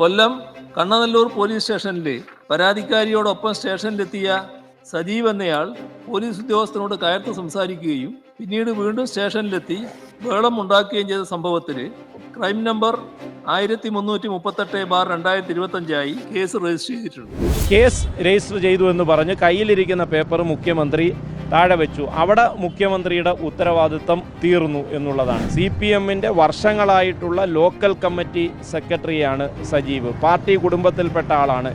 കൊല്ലം Kannanallur police സ്റ്റേഷനിൽ പരാതിക്കാരിയോടൊപ്പം സ്റ്റേഷനിലെത്തിയ സജീവ് എന്നയാൾ police ഉദ്യോഗസ്ഥനോട് കയർത്ത് സംസാരിക്കുകയും പിന്നീട് വീണ്ടും സ്റ്റേഷനിലെത്തി ബഹളം ഉണ്ടാക്കുകയും ചെയ്ത സംഭവത്തിൽ ക്രൈം നമ്പർ ആയിരത്തി മുന്നൂറ്റി മുപ്പത്തെട്ട് ബാർ രണ്ടായിരത്തി ഇരുപത്തഞ്ചായി കേസ് രജിസ്റ്റർ ചെയ്തിട്ടുണ്ട്. കേസ് രജിസ്റ്റർ ചെയ്തു എന്ന് പറഞ്ഞ് കയ്യിലിരിക്കുന്ന പേപ്പർ മുഖ്യമന്ത്രി താഴെ വെച്ചു. അവിടെ മുഖ്യമന്ത്രിയുടെ ഉത്തരവാദിത്തം തീർന്നു എന്നുള്ളതാണ്. സി പി എമ്മിന്റെ വർഷങ്ങളായിട്ടുള്ള ലോക്കൽ കമ്മിറ്റി സെക്രട്ടറിയാണ് സജീവ്. പാർട്ടി കുടുംബത്തിൽപ്പെട്ട ആളാണ്.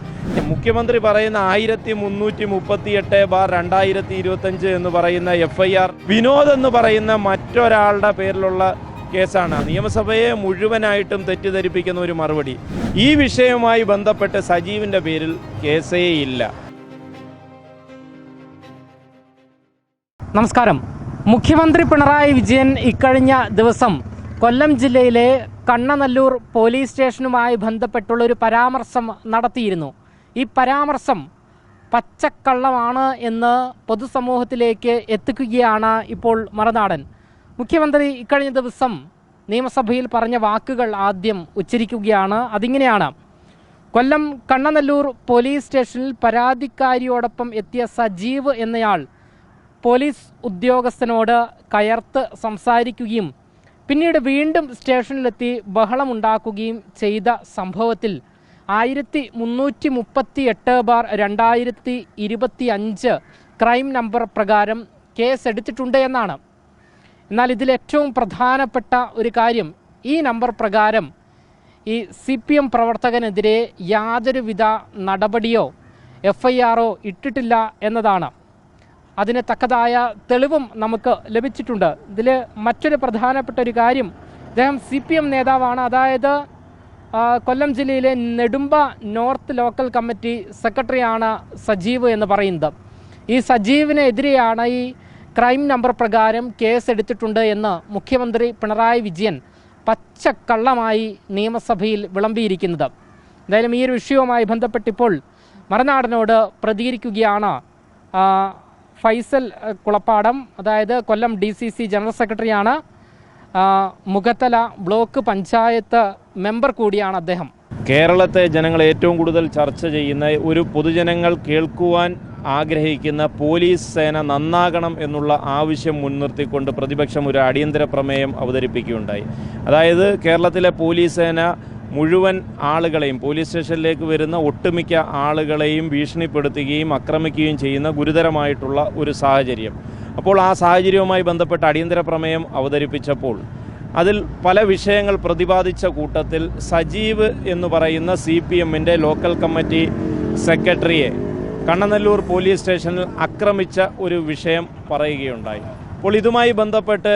മുഖ്യമന്ത്രി പറയുന്ന ആയിരത്തി മുന്നൂറ്റി മുപ്പത്തി എട്ട് ബാർ രണ്ടായിരത്തി ഇരുപത്തഞ്ച് എന്ന് പറയുന്ന എഫ് ഐ ആർ വിനോദ് എന്ന് പറയുന്ന മറ്റൊരാളുടെ പേരിലുള്ള കേസാണ്. നിയമസഭയെ മുഴുവനായിട്ടും തെറ്റിദ്ധരിപ്പിക്കുന്ന ഒരു മറുപടി. ഈ വിഷയവുമായി ബന്ധപ്പെട്ട് സജീവിന്റെ പേരിൽ കേസേ ഇല്ല. നമസ്കാരം. മുഖ്യമന്ത്രി പിണറായി വിജയൻ ഇക്കഴിഞ്ഞ ദിവസം കൊല്ലം ജില്ലയിലെ കണ്ണനല്ലൂർ പോലീസ് സ്റ്റേഷനുമായി ബന്ധപ്പെട്ടുള്ള ഒരു പരാമർശം നടത്തിയിരുന്നു. ഈ പരാമർശം പച്ചക്കള്ളമാണ് എന്ന് പൊതുസമൂഹത്തിലേക്ക് എത്തിക്കുകയാണ് ഇപ്പോൾ മറുനാടൻ. മുഖ്യമന്ത്രി ഇക്കഴിഞ്ഞ ദിവസം നിയമസഭയിൽ പറഞ്ഞ വാക്കുകൾ ആദ്യം ഉച്ചരിക്കുകയാണ്. അതിങ്ങനെയാണ്. കൊല്ലം കണ്ണനല്ലൂർ പോലീസ് സ്റ്റേഷനിൽ പരാതിക്കാരിയോടൊപ്പം എത്തിയ സജീവ് എന്നയാൾ പോലീസ് ഉദ്യോഗസ്ഥനോട് കയർത്ത് സംസാരിക്കുകയും പിന്നീട് വീണ്ടും സ്റ്റേഷനിലെത്തി ബഹളമുണ്ടാക്കുകയും ചെയ്ത സംഭവത്തിൽ ആയിരത്തി മുന്നൂറ്റി മുപ്പത്തി എട്ട് ബാർ രണ്ടായിരത്തി ഇരുപത്തി അഞ്ച് ക്രൈം നമ്പർ പ്രകാരം കേസ് എടുത്തിട്ടുണ്ട് എന്നാണ്. എന്നാൽ ഇതിൽ ഏറ്റവും പ്രധാനപ്പെട്ട ഒരു കാര്യം ഈ നമ്പർ പ്രകാരം ഈ സി പി എം പ്രവർത്തകനെതിരെ യാതൊരുവിധ നടപടിയോ എഫ് ഐ ആറോ ഇട്ടിട്ടില്ല എന്നതാണ്. അതിന് തക്കതായ തെളിവും നമുക്ക് ലഭിച്ചിട്ടുണ്ട്. ഇതിൽ മറ്റൊരു പ്രധാനപ്പെട്ട ഒരു കാര്യം അദ്ദേഹം സി പി എം നേതാവാണ്. അതായത് കൊല്ലം ജില്ലയിലെ നെടുമ്പ നോർത്ത് ലോക്കൽ കമ്മിറ്റി സെക്രട്ടറിയാണ് സജീവ് എന്ന് പറയുന്നത്. ഈ സജീവിനെതിരെയാണ് ഈ ക്രൈം നമ്പർ പ്രകാരം കേസ് എടുത്തിട്ടുണ്ട് എന്ന് മുഖ്യമന്ത്രി പിണറായി വിജയൻ പച്ചക്കള്ളമായി നിയമസഭയിൽ വിളമ്പിയിരിക്കുന്നത്. എന്തായാലും ഈ ഒരു വിഷയവുമായി ബന്ധപ്പെട്ടിപ്പോൾ മറനാടനോട് പ്രതികരിക്കുകയാണ് ഫൈസൽ കുളപ്പാടം അതായത് Kollam D C C general സെക്രട്ടറിയാണ്. മുഖത്തല ബ്ലോക്ക് പഞ്ചായത്ത് മെമ്പർ കൂടിയാണ് അദ്ദേഹം. കേരളത്തെ ജനങ്ങൾ ഏറ്റവും കൂടുതൽ ചർച്ച ചെയ്യുന്ന ഒരു പൊതുജനങ്ങൾ കേൾക്കുവാൻ ആഗ്രഹിക്കുന്ന പോലീസ് സേന നന്നാകണം എന്നുള്ള ആവശ്യം മുൻനിർത്തിക്കൊണ്ട് പ്രതിപക്ഷം ഒരു അടിയന്തര പ്രമേയം അവതരിപ്പിക്കുകയുണ്ടായി. അതായത് കേരളത്തിലെ പോലീസ് സേന മുഴുവൻ ആളുകളെയും പോലീസ് സ്റ്റേഷനിലേക്ക് വരുന്ന ഒട്ടുമിക്ക ആളുകളെയും ഭീഷണിപ്പെടുത്തുകയും ആക്രമിക്കുകയും ചെയ്യുന്ന ഗുരുതരമായിട്ടുള്ള ഒരു സാഹചര്യം. അപ്പോൾ ആ സാഹചര്യവുമായി ബന്ധപ്പെട്ട് അടിയന്തര പ്രമേയം അവതരിപ്പിച്ചപ്പോൾ അതിൽ പല വിഷയങ്ങൾ പ്രതിപാദിച്ച കൂട്ടത്തിൽ സജീവ് എന്ന് പറയുന്ന സി പി എമ്മിന്റെ ലോക്കൽ കമ്മിറ്റി സെക്രട്ടറിയെ കണ്ണനല്ലൂർ പോലീസ് സ്റ്റേഷനിൽ ആക്രമിച്ച ഒരു വിഷയം പറയുകയുണ്ടായി. അപ്പോൾ ഇതുമായി ബന്ധപ്പെട്ട്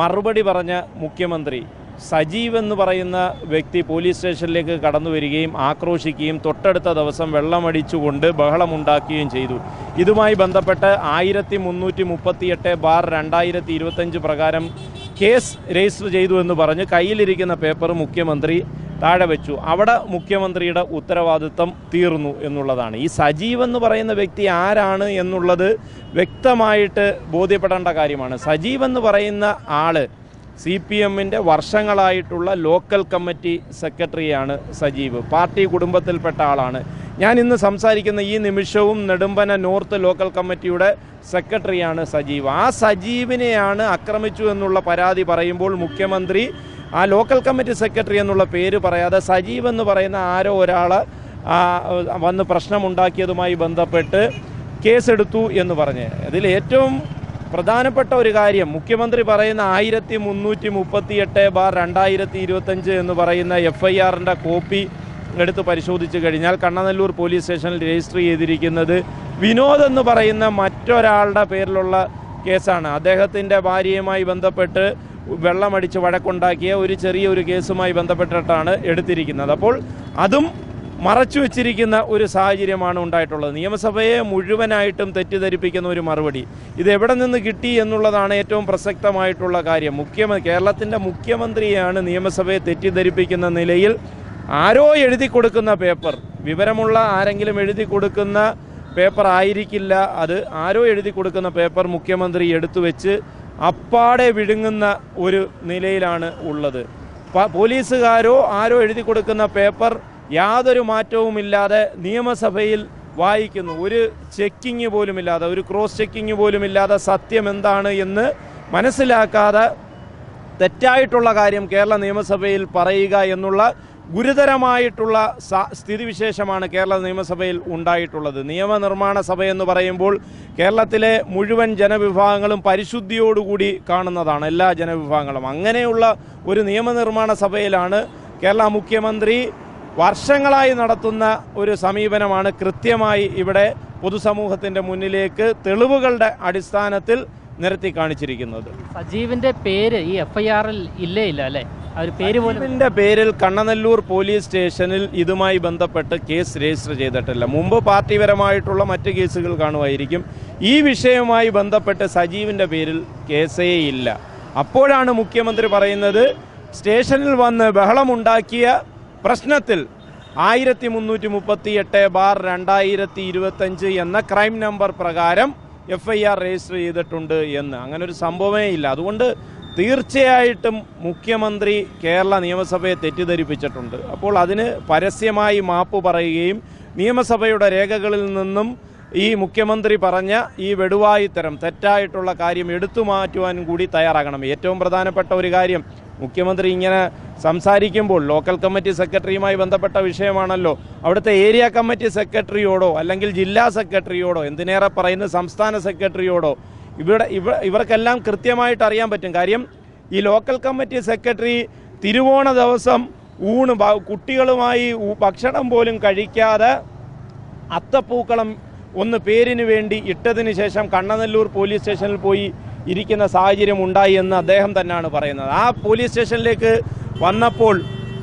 മറുപടി പറഞ്ഞ മുഖ്യമന്ത്രി സജീവ് എന്ന് പറയുന്ന വ്യക്തി പോലീസ് സ്റ്റേഷനിലേക്ക് കടന്നു വരികയും ആക്രോശിക്കുകയും തൊട്ടടുത്ത ദിവസം വെള്ളമടിച്ചുകൊണ്ട് ബഹളമുണ്ടാക്കുകയും ചെയ്തു. ഇതുമായി ബന്ധപ്പെട്ട് ആയിരത്തി മുന്നൂറ്റി മുപ്പത്തിയെട്ട് ബാർ രണ്ടായിരത്തി ഇരുപത്തഞ്ച് പ്രകാരം കേസ് രജിസ്റ്റർ ചെയ്തു എന്ന് പറഞ്ഞ് കയ്യിലിരിക്കുന്ന പേപ്പർ മുഖ്യമന്ത്രി താഴെ വെച്ചു. അവിടെ മുഖ്യമന്ത്രിയുടെ ഉത്തരവാദിത്തം തീർന്നു എന്നുള്ളതാണ്. ഈ സജീവ് എന്ന് പറയുന്ന വ്യക്തി ആരാണ് എന്നുള്ളത് വ്യക്തമായിട്ട് ബോധ്യപ്പെടേണ്ട കാര്യമാണ്. സജീവ് എന്ന് പറയുന്ന ആൾ സി പി എമ്മിന്റെ വർഷങ്ങളായിട്ടുള്ള ലോക്കൽ കമ്മിറ്റി സെക്രട്ടറിയാണ് സജീവ്. പാർട്ടി കുടുംബത്തിൽപ്പെട്ട ആളാണ്. ഞാൻ ഇന്ന് സംസാരിക്കുന്ന ഈ നിമിഷവും നെടുമ്പന നോർത്ത് ലോക്കൽ കമ്മിറ്റിയുടെ സെക്രട്ടറിയാണ് സജീവ്. ആ സജീവിനെയാണ് ആക്രമിച്ചു എന്നുള്ള പരാതി പറയുമ്പോൾ മുഖ്യമന്ത്രി ആ ലോക്കൽ കമ്മിറ്റി സെക്രട്ടറി എന്നുള്ള പേര് പറയാതെ സജീവ് എന്ന് പറയുന്ന ആരോ ഒരാൾ വന്ന് പ്രശ്നമുണ്ടാക്കിയതുമായി ബന്ധപ്പെട്ട് കേസെടുത്തു എന്ന് പറഞ്ഞ്. അതിൽ ഏറ്റവും പ്രധാനപ്പെട്ട ഒരു കാര്യം മുഖ്യമന്ത്രി പറയുന്ന ആയിരത്തി മുന്നൂറ്റി മുപ്പത്തി എട്ട് ബാർ രണ്ടായിരത്തി ഇരുപത്തഞ്ച് എന്ന് പറയുന്ന എഫ് ഐ ആറിന്റെ കോപ്പി എടുത്ത് പരിശോധിച്ച് കഴിഞ്ഞാൽ കണ്ണനല്ലൂർ പോലീസ് സ്റ്റേഷനിൽ രജിസ്റ്റർ ചെയ്തിരിക്കുന്നത് വിനോദ് എന്ന് പറയുന്ന മറ്റൊരാളുടെ പേരിലുള്ള കേസാണ്. അദ്ദേഹത്തിന്റെ ഭാര്യയുമായി ബന്ധപ്പെട്ട് വെള്ളമടിച്ച് വഴക്കുണ്ടാക്കിയ ഒരു ചെറിയ ഒരു കേസുമായി ബന്ധപ്പെട്ടിട്ടാണ് എടുത്തിരിക്കുന്നത്. അപ്പോൾ അതും മറച്ചു വെച്ചിരിക്കുന്ന ഒരു സാഹചര്യമാണ് ഉണ്ടായിട്ടുള്ളത്. നിയമസഭയെ മുഴുവനായിട്ടും തെറ്റിദ്ധരിപ്പിക്കുന്ന ഒരു മറുപടി. ഇത് എവിടെ നിന്ന് കിട്ടി എന്നുള്ളതാണ് ഏറ്റവും പ്രസക്തമായിട്ടുള്ള കാര്യം. മുഖ്യമന്ത്രി കേരളത്തിന്റെ മുഖ്യമന്ത്രിയാണ് നിയമസഭയെ തെറ്റിദ്ധരിപ്പിക്കുന്ന നിലയിൽ ആരോ എഴുതി കൊടുക്കുന്ന പേപ്പർ. വിവരമുള്ള ആരെങ്കിലും എഴുതി കൊടുക്കുന്ന പേപ്പർ ആയിരിക്കില്ല. അത് ആരോ എഴുതി കൊടുക്കുന്ന പേപ്പർ മുഖ്യമന്ത്രി എടുത്തു വെച്ച് അപ്പാടെ വിഴുങ്ങുന്ന ഒരു നിലയിലാണ് ഉള്ളത്. പോലീസുകാരോ ആരോ എഴുതി കൊടുക്കുന്ന പേപ്പർ യാതൊരു മാറ്റവുമില്ലാതെ നിയമസഭയിൽ വായിക്കുന്നു. ഒരു ചെക്കിങ് പോലുമില്ലാതെ ഒരു ക്രോസ് ചെക്കിങ് പോലുമില്ലാതെ സത്യം എന്താണ് എന്ന് മനസ്സിലാക്കാതെ തെറ്റായിട്ടുള്ള കാര്യം കേരള നിയമസഭയിൽ പറയുക എന്നുള്ള ഗുരുതരമായിട്ടുള്ള സ്ഥിതിവിശേഷമാണ് കേരള നിയമസഭയിൽ ഉണ്ടായിട്ടുള്ളത്. നിയമനിർമ്മാണ സഭ എന്ന് പറയുമ്പോൾ കേരളത്തിലെ മുഴുവൻ ജനവിഭാഗങ്ങളും പരിശുദ്ധിയോടുകൂടി കാണുന്നതാണ് എല്ലാ ജനവിഭാഗങ്ങളും. അങ്ങനെയുള്ള ഒരു നിയമനിർമ്മാണ സഭയിലാണ് കേരള മുഖ്യമന്ത്രി വർഷങ്ങളായി നടത്തുന്ന ഒരു സമീപനമാണ് കൃത്യമായി ഇവിടെ പൊതുസമൂഹത്തിന്റെ മുന്നിലേക്ക് തെളിവുകളുടെ അടിസ്ഥാനത്തിൽ നിരത്തി കാണിച്ചിരിക്കുന്നത്. സജീവിന്റെ പേര് ഈ എഫ്ഐആറിൽ ഐ ആറിൽ ഇല്ലേ ഇല്ല അല്ലേ? പേര് ഇതിന്റെ പേരിൽ കണ്ണനല്ലൂർ പോലീസ് സ്റ്റേഷനിൽ ഇതുമായി ബന്ധപ്പെട്ട് കേസ് രജിസ്റ്റർ ചെയ്തിട്ടില്ല. മുമ്പ് പാർട്ടിപരമായിട്ടുള്ള മറ്റ് കേസുകൾ കാണുമായിരിക്കും. ഈ വിഷയവുമായി ബന്ധപ്പെട്ട് സജീവിന്റെ പേരിൽ കേസേ ഇല്ല. അപ്പോഴാണ് മുഖ്യമന്ത്രി പറയുന്നത് സ്റ്റേഷനിൽ വന്ന് ബഹളമുണ്ടാക്കിയ പ്രശ്നത്തിൽ ആയിരത്തി മുന്നൂറ്റി മുപ്പത്തി എട്ട് ബാർ രണ്ടായിരത്തി ഇരുപത്തഞ്ച് എന്ന ക്രൈം നമ്പർ പ്രകാരം എഫ് ഐ ആർ രജിസ്റ്റർ ചെയ്തിട്ടുണ്ട് എന്ന്. അങ്ങനെ ഒരു സംഭവമേ ഇല്ല. അതുകൊണ്ട് തീർച്ചയായിട്ടും മുഖ്യമന്ത്രി കേരള നിയമസഭയെ തെറ്റിദ്ധരിപ്പിച്ചിട്ടുണ്ട്. അപ്പോൾ അതിന് പരസ്യമായി മാപ്പ് പറയുകയും നിയമസഭയുടെ രേഖകളിൽ നിന്നും ഈ മുഖ്യമന്ത്രി പറഞ്ഞ ഈ വെടുവായിത്തരം തെറ്റായിട്ടുള്ള കാര്യം എടുത്തു മാറ്റുവാനും കൂടി തയ്യാറാകണം. ഏറ്റവും പ്രധാനപ്പെട്ട ഒരു കാര്യം മുഖ്യമന്ത്രി ഇങ്ങനെ സംസാരിക്കുമ്പോൾ ലോക്കൽ കമ്മിറ്റി സെക്രട്ടറിയുമായി ബന്ധപ്പെട്ട വിഷയമാണല്ലോ. അവിടുത്തെ ഏരിയ കമ്മിറ്റി സെക്രട്ടറിയോടോ അല്ലെങ്കിൽ ജില്ലാ സെക്രട്ടറിയോടോ എന്തിനേറെ പറയുന്ന സംസ്ഥാന സെക്രട്ടറിയോടോ ഇവിടെ ഇവ ഇവർക്കെല്ലാം കൃത്യമായിട്ട് അറിയാൻ പറ്റും. കാര്യം ഈ ലോക്കൽ കമ്മിറ്റി സെക്രട്ടറി തിരുവോണ ദിവസം ഊണ് കുട്ടികളുമായി ഭക്ഷണം പോലും കഴിക്കാതെ അത്തപ്പൂക്കളം ഒന്ന് പേരിന് വേണ്ടി ഇട്ടതിന് ശേഷം കണ്ണനല്ലൂർ പോലീസ് സ്റ്റേഷനിൽ പോയി ഇരിക്കുന്ന സാഹചര്യം ഉണ്ടായി എന്ന് അദ്ദേഹം തന്നെയാണ് പറയുന്നത്. ആ പോലീസ് സ്റ്റേഷനിലേക്ക് വന്നപ്പോൾ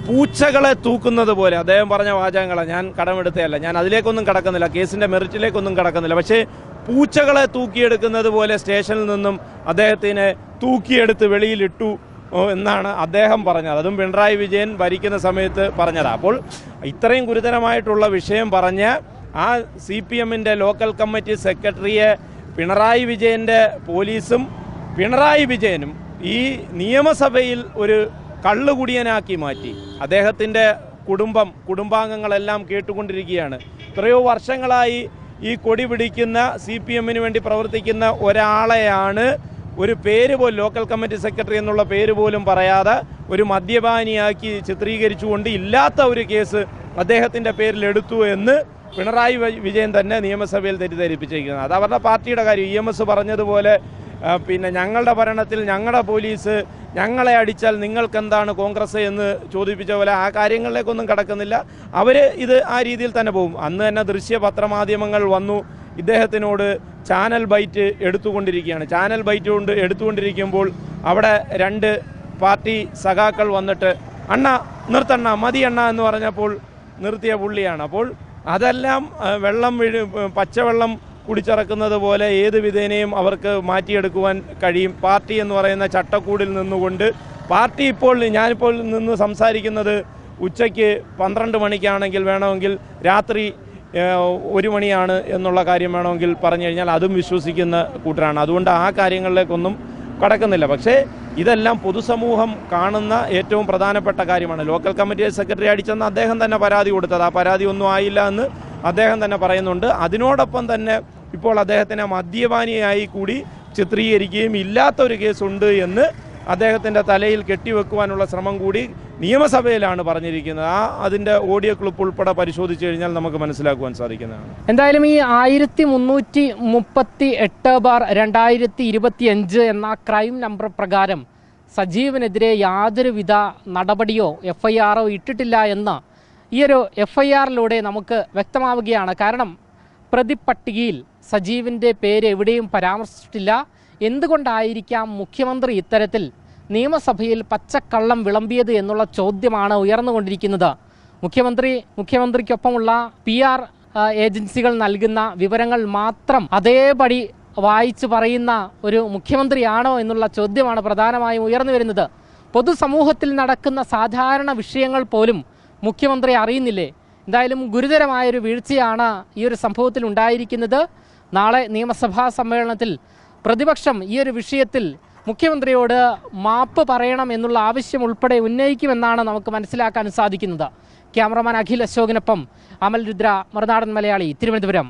പൂച്ചകളെ തൂക്കുന്നത് പോലെ അദ്ദേഹം പറഞ്ഞ വാചകങ്ങളെ ഞാൻ കടമെടുത്തതല്ല ഞാൻ അതിലേക്കൊന്നും കടക്കുന്നില്ല കേസിന്റെ മെറിറ്റിലേക്കൊന്നും കടക്കുന്നില്ല. പക്ഷേ പൂച്ചകളെ തൂക്കിയെടുക്കുന്നത് പോലെ സ്റ്റേഷനിൽ നിന്നും അദ്ദേഹത്തിനെ തൂക്കിയെടുത്ത് വെളിയിലിട്ടു എന്നാണ് അദ്ദേഹം പറഞ്ഞത്. അതും പിണറായി വിജയൻ ഭരിക്കുന്ന സമയത്ത് പറഞ്ഞത്. അപ്പോൾ ഇത്രയും ഗുരുതരമായിട്ടുള്ള വിഷയം പറഞ്ഞ് ആ സി പി എമ്മിന്റെ ലോക്കൽ കമ്മിറ്റി സെക്രട്ടറിയെ പിണറായി വിജയന്റെ പോലീസും പിണറായി വിജയനും ഈ നിയമസഭയിൽ ഒരു കള്ളുകുടിയനാക്കി മാറ്റി. അദ്ദേഹത്തിന്റെ കുടുംബം കുടുംബാംഗങ്ങളെല്ലാം കേട്ടുകൊണ്ടിരിക്കുകയാണ്. എത്രയോ വർഷങ്ങളായി ഈ കൊടി പിടിക്കുന്ന സി പി എമ്മിന് വേണ്ടി പ്രവർത്തിക്കുന്ന ഒരാളെയാണ് ഒരു പേര് പോലും ലോക്കൽ കമ്മിറ്റി സെക്രട്ടറി എന്നുള്ള പേര് പോലും പറയാതെ ഒരു മദ്യപാനിയാക്കി ചിത്രീകരിച്ചുകൊണ്ട് ഇല്ലാത്ത ഒരു കേസ് അദ്ദേഹത്തിന്റെ പേരിൽ എടുത്തു എന്ന് പിണറായി വിജയൻ തന്നെ നിയമസഭയിൽ തെറ്റിദ്ധരിപ്പിച്ചിരിക്കുന്നത് അത് അവരുടെ പാർട്ടിയുടെ കാര്യം. ഇ എം എസ് പറഞ്ഞതുപോലെ പിന്നെ ഞങ്ങളുടെ ഭരണത്തിൽ ഞങ്ങളുടെ പോലീസ് ഞങ്ങളെ അടിച്ചാൽ നിങ്ങൾക്ക് എന്താണ് കോൺഗ്രസ് എന്ന് ചോദിപ്പിച്ച പോലെ ആ കാര്യങ്ങളിലേക്കൊന്നും കടക്കുന്നില്ല. അവർ ഇത് ആ രീതിയിൽ തന്നെ പോകും. അന്ന് തന്നെ ദൃശ്യ പത്രമാധ്യമങ്ങൾ വന്നു. ഇദ്ദേഹത്തിനോട് ചാനൽ ബൈറ്റ് എടുത്തുകൊണ്ടിരിക്കുകയാണ്. ചാനൽ ബൈറ്റ് കൊണ്ട് എടുത്തുകൊണ്ടിരിക്കുമ്പോൾ അവിടെ രണ്ട് പാർട്ടി സഖാക്കൾ വന്നിട്ട് അണ്ണ നിർത്തണ്ണ മതി അണ്ണ എന്ന് പറഞ്ഞപ്പോൾ നിർത്തിയ പുള്ളിയാണ്. അപ്പോൾ അതെല്ലാം വെള്ളം വീഴ് പച്ചവെള്ളം കുടിച്ചിറക്കുന്നത് പോലെ ഏത് വിധേനയും അവർക്ക് മാറ്റിയെടുക്കുവാൻ കഴിയും. പാർട്ടി എന്ന് പറയുന്ന ചട്ടക്കൂടിൽ നിന്നുകൊണ്ട് പാർട്ടി ഇപ്പോൾ ഞാനിപ്പോൾ നിന്ന് സംസാരിക്കുന്നത് ഉച്ചയ്ക്ക് പന്ത്രണ്ട് മണിക്കാണെങ്കിൽ വേണമെങ്കിൽ രാത്രി ഒരു മണിയാണ് എന്നുള്ള കാര്യം വേണമെങ്കിൽ പറഞ്ഞു കഴിഞ്ഞാൽ അതും വിശ്വസിക്കുന്ന കൂട്ടരാണ്. അതുകൊണ്ട് ആ കാര്യങ്ങളിലേക്കൊന്നും കടക്കുന്നില്ല. പക്ഷേ ഇതെല്ലാം പൊതുസമൂഹം കാണുന്ന ഏറ്റവും പ്രധാനപ്പെട്ട കാര്യമാണ്. ലോക്കൽ കമ്മിറ്റി സെക്രട്ടറി അടിച്ചെന്ന് അദ്ദേഹം തന്നെ പരാതി കൊടുത്തത്. ആ പരാതി ഒന്നും ആയില്ല എന്ന് അദ്ദേഹം തന്നെ പറയുന്നുണ്ട്. അതിനോടൊപ്പം തന്നെ ഇപ്പോൾ അദ്ദേഹത്തിനെ മദ്യപാനിയായി കൂടി ചിത്രീകരിക്കുകയും ഇല്ലാത്ത ഒരു കേസുണ്ട് എന്ന് അദ്ദേഹത്തിന്റെ തലയിൽ കെട്ടിവെക്കുവാനുള്ള ശ്രമം കൂടി നിയമസഭയിലാണ് പറഞ്ഞിരിക്കുന്നത്. ആ അതിന്റെ ഓഡിയോ ക്ലിപ്പ് ഉൾപ്പെടെ പരിശോധിച്ച് കഴിഞ്ഞാൽ നമുക്ക് മനസ്സിലാക്കുവാൻ സാധിക്കുന്നതാണ്. എന്തായാലും ഈ ആയിരത്തി മുന്നൂറ്റി മുപ്പത്തി എട്ട് ബാർ രണ്ടായിരത്തി ഇരുപത്തി അഞ്ച് എന്ന ക്രൈം നമ്പർ പ്രകാരം സജീവനെതിരെ യാതൊരുവിധ നടപടിയോ എഫ് ഐ ആറോ ഇട്ടിട്ടില്ല എന്ന് ഈ ഒരു എഫ് ഐ ആറിലൂടെ നമുക്ക് വ്യക്തമാവുകയാണ്. കാരണം പ്രതിപട്ടികയിൽ സജീവിന്റെ പേര് എവിടെയും പരാമർശിച്ചിട്ടില്ല. എന്തുകൊണ്ടായിരിക്കാം മുഖ്യമന്ത്രി ഇത്തരത്തിൽ നിയമസഭയിൽ പച്ചക്കള്ളം വിളമ്പിയത് എന്നുള്ള ചോദ്യമാണ് ഉയർന്നുകൊണ്ടിരിക്കുന്നത്? മുഖ്യമന്ത്രി മുഖ്യമന്ത്രിക്കൊപ്പമുള്ള പി ആർ ഏജൻസികൾ നൽകുന്ന വിവരങ്ങൾ മാത്രം അതേപടി വായിച്ചു പറയുന്ന ഒരു മുഖ്യമന്ത്രിയാണോ എന്നുള്ള ചോദ്യമാണ് പ്രധാനമായും ഉയർന്നു വരുന്നത്. പൊതുസമൂഹത്തിൽ നടക്കുന്ന സാധാരണ വിഷയങ്ങൾ പോലും മുഖ്യമന്ത്രി അറിയുന്നില്ലേ? എന്തായാലും ഗുരുതരമായൊരു വീഴ്ചയാണ് ഈ ഒരു സംഭവത്തിൽ ഉണ്ടായിരിക്കുന്നത്. നാളെ നിയമസഭാ സമ്മേളനത്തിൽ പ്രതിപക്ഷം ഈ ഒരു വിഷയത്തിൽ മുഖ്യമന്ത്രിയോട് മാപ്പ് പറയണം എന്നുള്ള ആവശ്യം ഉൾപ്പെടെ ഉന്നയിക്കുമെന്നാണ് നമുക്ക് മനസ്സിലാക്കാൻ സാധിക്കുന്നത്. ക്യാമറമാൻ അഖിൽ അശോകിനൊപ്പം അമൽ രുദ്ര മറുനാടൻ മലയാളി തിരുവനന്തപുരം.